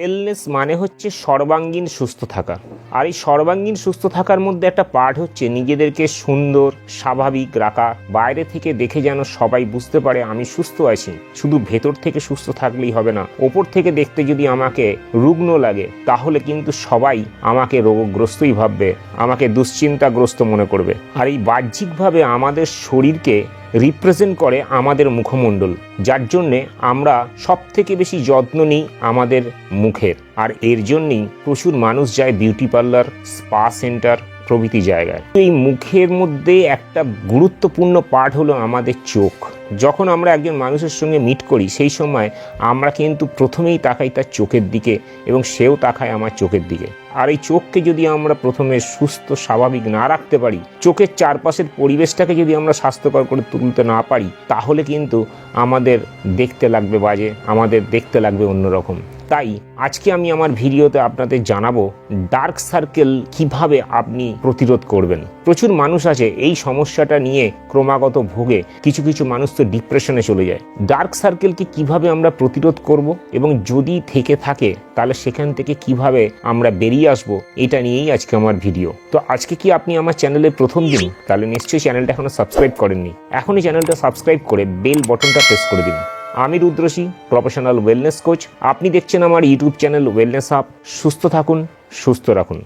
Wellness মানে হচ্ছে সর্বাঙ্গীন সুস্থ থাকা। আর এই সর্বাঙ্গীন সুস্থ থাকার মধ্যে একটা পার্ট হচ্ছে নিজেদেরকে সুন্দর, স্বাভাবিক রাখা, বাইরে থেকে দেখে যেন সবাই বুঝতে পারে আমি সুস্থ আছি। শুধু ভেতর থেকে সুস্থ থাকলেই হবে না, ওপর থেকে দেখতে যদি আমাকে রুগ্ন লাগে, তাহলে কিন্তু সবাই আমাকে রোগগ্রস্তই ভাববে, আমাকে দুশ্চিন্তাগ্রস্ত মনে করবে। আর এই বাহ্যিকভাবে আমাদের শরীরকে রিপ্রেজেন্ট করে আমাদের মুখমণ্ডল, যার জন্যে আমরা সব থেকে বেশি যত্ন নিই আমাদের মুখের। আর এর জন্যেই প্রচুর মানুষ যায় বিউটি পার্লার স্পা সেন্টার প্রভৃতি জায়গায়। এই মুখের মধ্যে একটা গুরুত্বপূর্ণ পার্ট হলো আমাদের চোখ। যখন আমরা একজন মানুষের সঙ্গে মিট করি, সেই সময় আমরা কিন্তু প্রথমেই তাকাই তার চোখের দিকে এবং সেও তাকায় আমার চোখের দিকে। আর এই চোখকে যদি আমরা প্রথমে সুস্থ, স্বাভাবিক না রাখতে পারি, চোখের চারপাশের পরিবেশটাকে যদি আমরা স্বাস্থ্যকর করে তুলতে না পারি, তাহলে কিন্তু আমাদের দেখতে লাগবে বাজে, আমাদের দেখতে লাগবে অন্যরকম। তাই আজকে আমি আমার ভিডিওতে আপনাদের জানাব ডার্ক সার্কেল কীভাবে আপনি প্রতিরোধ করবেন। প্রচুর মানুষ আছে এই সমস্যাটা নিয়ে ক্রমাগত ভোগে। কিছু কিছু মানুষ ডিপ্রেশনে চলে যায়। ডার্ক সার্কেলকে কীভাবে আমরা প্রতিরোধ করব এবং যদি থেকে থাকে, তাহলে সেখান থেকে কীভাবে আমরা বেরিয়ে আসব, এটা নিয়েই আজকে আমার ভিডিও তো আজকে কি আপনি আমার চ্যানেলের প্রথম দিন? তাহলে নিশ্চয়ই চ্যানেলটা এখনও সাবস্ক্রাইব করেননি। এখনই চ্যানেলটা সাবস্ক্রাইব করে বেল বটনটা প্রেস করে দিন। আমি রুদ্রসী প্রফেশনাল ওয়েলনেস কোচ আপনি দেখছেন আমার ইউটিউব চ্যানেল ওয়েলনেস আপ সুস্থ থাকুন, সুস্থ রাখুন।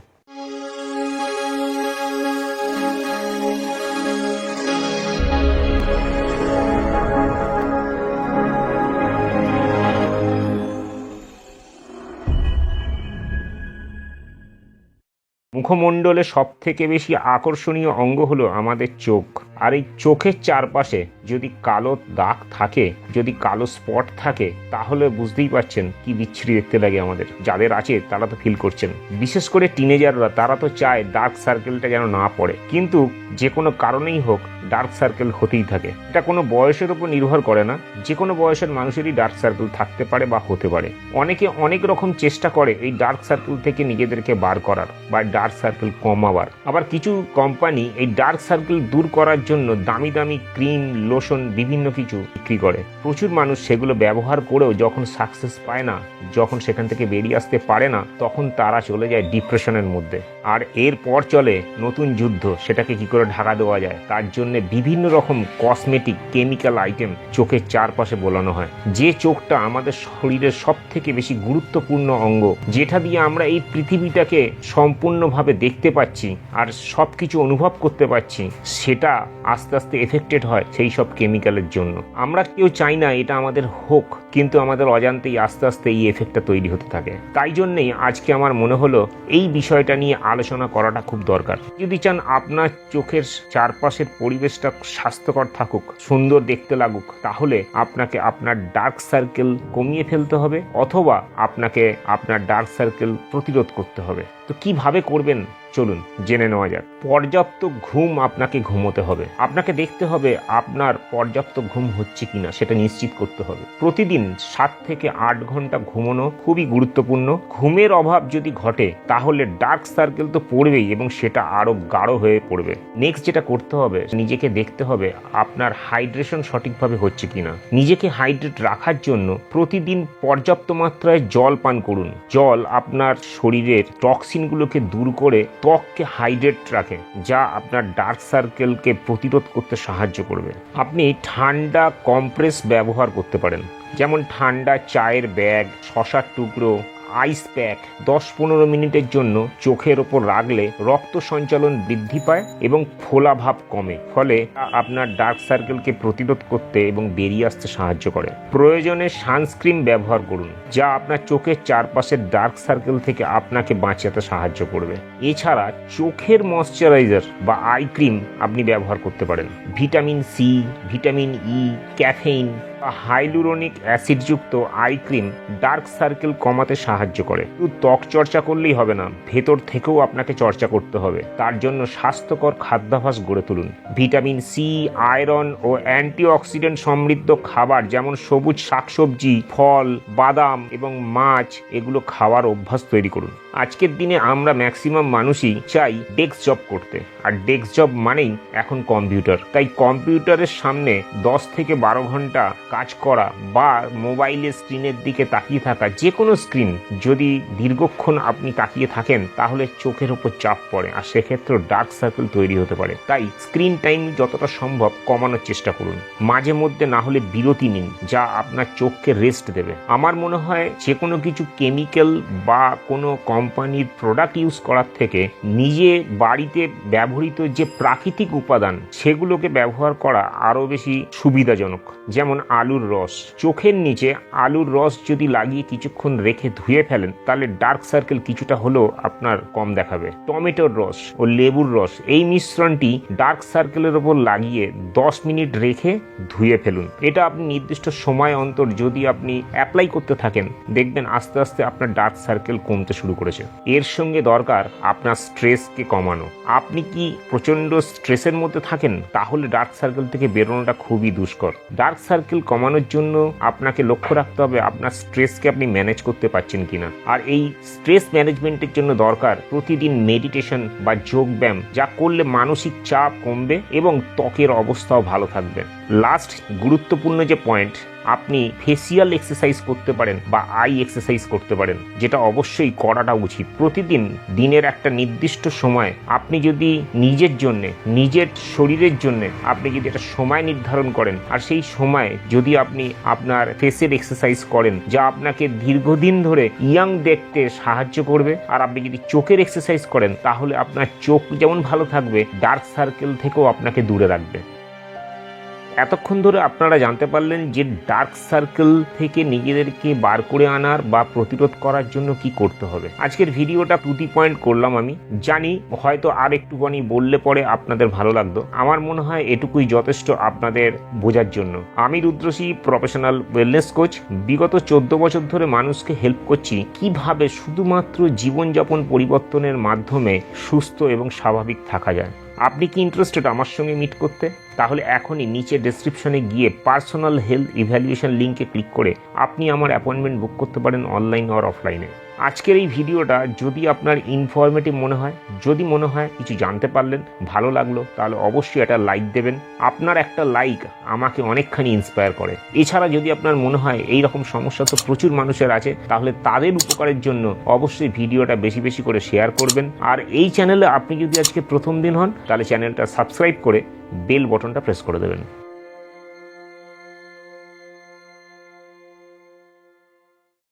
মুখমণ্ডলে সবথেকে বেশি আকর্ষণীয় অঙ্গ হলো আমাদের চোখ। আর এই চোখের চারপাশে যদি কালো দাগ থাকে, যদি কালো স্পট থাকে, তাহলে বুঝতেই পারছেন কি বিচ্ছিরি দেখতে লাগে আমাদের। যাদের আছে, তারা তো ফিল করছেন। বিশেষ করে টিনেজাররা তারা তো চায় ডার্ক সার্কেলটা যেন না পড়ে। কিন্তু যে কোনো কারণেই হোক ডার্ক সার্কেল হতেই থাকে। এটা কোনো বয়সের উপর নির্ভর করে না। যে কোনো বয়সের মানুষেরই ডার্ক সার্কেল থাকতে পারে বা হতে পারে। অনেকে অনেক রকম চেষ্টা করে এই ডার্ক সার্কেল থেকে নিজেদেরকে বার করার বা ডার্ক সার্কেল কমাবার। আবার কিছু কোম্পানি এই ডার্ক সার্কেল দূর করার জন্য দামি দামি ক্রিম, লোশন, বিভিন্ন কিছু বিক্রি করে। প্রচুর মানুষ সেগুলো ব্যবহার করেও যখন সাকসেস পায় না, যখন সেখান থেকে বেরিয়ে আসতে পারে না, তখন তারা চলে যায় ডিপ্রেশনের মধ্যে। আর এরপর চলে নতুন যুদ্ধ, সেটাকে কি করে ঢাকা দেওয়া যায়? তার জন্য বিভিন্ন রকম কসমেটিক কেমিক্যাল আইটেম চোখের চারপাশে বোলানো হয়। যে চোখটা আমাদের শরীরের সব থেকে বেশি গুরুত্বপূর্ণ অঙ্গ, যেটা দিয়ে আমরা এই পৃথিবীটাকে সম্পূর্ণভাবে দেখতে পাচ্ছি আর সব কিছু অনুভব করতে পারছি, সেটা আস্তে আস্তে এফেক্টেড হয় সেই সব কেমিক্যালের জন্য। আমরা কেউ চাই না এটা আমাদের হোক, কিন্তু আমাদের অজান্তেই আস্তে আস্তে এই এফেক্টটা তৈরি হতে থাকে। তাই জন্যেই আজকে আমার মনে হলো এই বিষয়টা নিয়ে আলোচনা করাটা খুব দরকার। যদি চান আপনার চোখের চারপাশের পরিবেশটা স্বাস্থ্যকর থাকুক, সুন্দর দেখতে লাগুক, তাহলে আপনাকে আপনার ডার্ক সার্কেল কমিয়ে ফেলতে হবে, অথবা আপনাকে আপনার ডার্ক সার্কেল প্রতিরোধ করতে হবে। তো কীভাবে করবেন? চলুন, জেনে নেওয়া যাক। পর্যাপ্ত ঘুম আপনাকে ঘুমোতে হবে। আপনাকে দেখতে হবে আপনার পর্যাপ্ত ঘুম হচ্ছে কিনা, সেটা নিশ্চিত করতে হবে। প্রতিদিন সাত থেকে আট ঘণ্টা ঘুমানো খুবই গুরুত্বপূর্ণ। ঘুমের অভাব যদি ঘটে, তাহলে ডার্ক সার্কেল তো পড়বেই এবং সেটা আরও গাঢ় হয়ে পড়বে। নেক্সট যেটা করতে হবে, নিজেকে দেখতে হবে আপনার হাইড্রেশন সঠিকভাবে হচ্ছে কিনা। নিজেকে হাইড্রেট রাখার জন্য প্রতিদিন পর্যাপ্ত মাত্রায় জল পান করুন। জল আপনার শরীরের টক্সিনগুলোকে দূর করে ত্বককে হাইড্রেট রাখে, যা আপনার ডার্ক সার্কেলকে প্রতিরোধ করতে সাহায্য করবে। আপনি ঠান্ডা কম্প্রেস ব্যবহার করতে পারেন, যেমন ঠান্ডা চায়ের ব্যাগ শশার টুকরো আইস প্যাক দশ পনেরো মিনিটের জন্য চোখের ওপর রাখলে রক্ত সঞ্চালন বৃদ্ধি পায় এবং ফোলা ভাব কমে। ফলে আপনার ডার্ক সার্কেলকে প্রতিরোধ করতে এবং বেরিয়ে আসতে সাহায্য করে। প্রয়োজনে সানস্ক্রিন ব্যবহার করুন, যা আপনার চোখের চারপাশের ডার্ক সার্কেল থেকে আপনাকে বাঁচাতে সাহায্য করবে। এছাড়া চোখের ময়শ্চারাইজার বা আই ক্রিম আপনি ব্যবহার করতে পারেন। Vitamin C, vitamin E, caffeine hyaluronic অ্যাসিডযুক্ত eye cream dark circle কমাতে সাহায্য করে। শুধু ত্বক চর্চা করলেই হবে না, ভেতর থেকেও আপনাকে চর্চা করতে হবে। তার জন্য স্বাস্থ্যকর খাদ্যাভ্যাস গড়ে তুলুন। ভিটামিন সি, আয়রন ও অ্যান্টিঅক্সিডেন্ট সমৃদ্ধ খাবার যেমন সবুজ শাকসবজি, ফল, বাদাম এবং মাছ, এগুলো খাওয়ার অভ্যাস তৈরি করুন। আজকের দিনে আমরা ম্যাক্সিমাম মানুষই চাই ডেস্ক জব করতে। আর ডেস্ক জব মানেই এখন কম্পিউটার। তাই কম্পিউটারের সামনে দশ থেকে বারো ঘণ্টা কাজ করা বা মোবাইলের স্ক্রিনের দিকে তাকিয়ে থাকা যে কোনো স্ক্রিন যদি দীর্ঘক্ষণ আপনি তাকিয়ে থাকেন, তাহলে চোখের উপর চাপ পড়ে আর সেক্ষেত্রে ডার্ক সার্কেল তৈরি হতে পারে। তাই স্ক্রিন টাইম যতটা সম্ভব কমানোর চেষ্টা করুন। মাঝে মধ্যে না হলে বিরতি নিন, যা আপনার চোখকে রেস্ট দেবে। আমার মনে হয় যে কোনো কিছু কেমিক্যাল বা কোনো কোম্পানির প্রোডাক্ট ইউজ করার থেকে নিজে বাড়িতে ব্যবহৃত যে প্রাকৃতিক উপাদান, সেগুলোকে ব্যবহার করা আরও বেশি সুবিধাজনক। যেমন আলুর রস। চোখের নিচে আলুর রস যদি লাগিয়ে কিছুক্ষণ রেখে ধুয়ে ফেলেন, তাহলে ডার্ক সার্কেল কিছুটা হলেও আপনার কম দেখাবে। টমেটোর রস ও লেবুর রস, এই মিশ্রণটি ডার্ক সার্কেলের ওপর লাগিয়ে দশ মিনিট রেখে ধুয়ে ফেলুন। এটা আপনি নির্দিষ্ট সময় অন্তর যদি আপনি অ্যাপ্লাই করতে থাকেন, দেখবেন আস্তে আস্তে আপনার ডার্ক সার্কেল কমতে শুরু করেছে। এর সঙ্গে দরকার আপনার স্ট্রেসকে কমানো। আপনি কি প্রচণ্ড স্ট্রেসের মধ্যে থাকেন? তাহলে ডার্ক সার্কেল থেকে বেরোনোটা খুবই দুষ্কর। ডার্ক সার্কেল কমানোর জন্য আপনাকে লক্ষ্য রাখতে হবে আপনার স্ট্রেসকে আপনি ম্যানেজ করতে পারছেন কিনা। আর এই স্ট্রেস ম্যানেজমেন্টের জন্য দরকার প্রতিদিন মেডিটেশন বা যোগব্যায়াম, যা করলে মানসিক চাপ কমবে এবং ত্বকের অবস্থাও ভালো থাকবে। লাস্ট গুরুত্বপূর্ণ যে পয়েন্ট আপনি ফেসিয়াল এক্সারসাইজ করতে পারেন বা আই এক্সারসাইজ করতে পারেন, যেটা অবশ্যই করাটা উচিত। প্রতিদিন দিনের একটা নির্দিষ্ট সময় আপনি যদি নিজের জন্যে, নিজের শরীরের জন্যে আপনি যদি একটা সময় নির্ধারণ করেন, আর সেই সময় যদি আপনি আপনার ফেসের এক্সারসাইজ করেন, যা আপনাকে দীর্ঘদিন ধরে ইয়াং দেখতে সাহায্য করবে, আর আপনি যদি চোখের এক্সারসাইজ করেন, তাহলে আপনার চোখ যেমন ভালো থাকবে ডার্ক সার্কেল থেকেও আপনাকে দূরে রাখবে। এতক্ষণ ধরে আপনারা জানতে পারলেন যে ডার্ক সার্কেল থেকে নিজেদেরকে বার করে আনার বা প্রতিরোধ করার জন্য কি করতে হবে। আজকের ভিডিওটা টুটি পয়েন্ট করলাম আমি। জানি হয়তো আর একটুখানি বললে পরে আপনাদের ভালো লাগতো। আমার মনে হয় এটুকুই যথেষ্ট আপনাদের বোঝার জন্য। আমি রুদ্রসী প্রফেশনাল ওয়েলনেস কোচ বিগত চোদ্দ বছর ধরে মানুষকে হেল্প করছি কীভাবে শুধুমাত্র জীবনযাপন পরিবর্তনের মাধ্যমে সুস্থ এবং স্বাভাবিক থাকা যায়। আপনি কি ইন্টারেস্টেড আমার সঙ্গে মিট করতে? তাহলে এখনই নিচে ডেসক্রিপশনে গিয়ে পার্সোনাল হেলথ ইভ্যালুয়েশন লিঙ্কে ক্লিক করে আপনি আমার অ্যাপয়েন্টমেন্ট বুক করতে পারেন অনলাইন আর অফলাইনে আজকের এই ভিডিওটা যদি আপনার ইনফরমেটিভ মনে হয়, যদি মনে হয় কিছু জানতে পারলেন, ভালো লাগল, তাহলে অবশ্যই একটা লাইক দেবেন। আপনার একটা লাইক আমাকে অনেকখানি ইন্সপায়ার করে। এছাড়া যদি আপনার মনে হয় এই রকম সমস্যা তো প্রচুর মানুষের আছে, তাহলে তাদের উপকারের জন্য অবশ্যই ভিডিওটা বেশি বেশি করে শেয়ার করবেন। আর এই চ্যানেলে আপনি যদি আজকে প্রথম দিন হন, তাহলে চ্যানেলটা সাবস্ক্রাইব করে বেল বটনটা প্রেস করে দেবেন।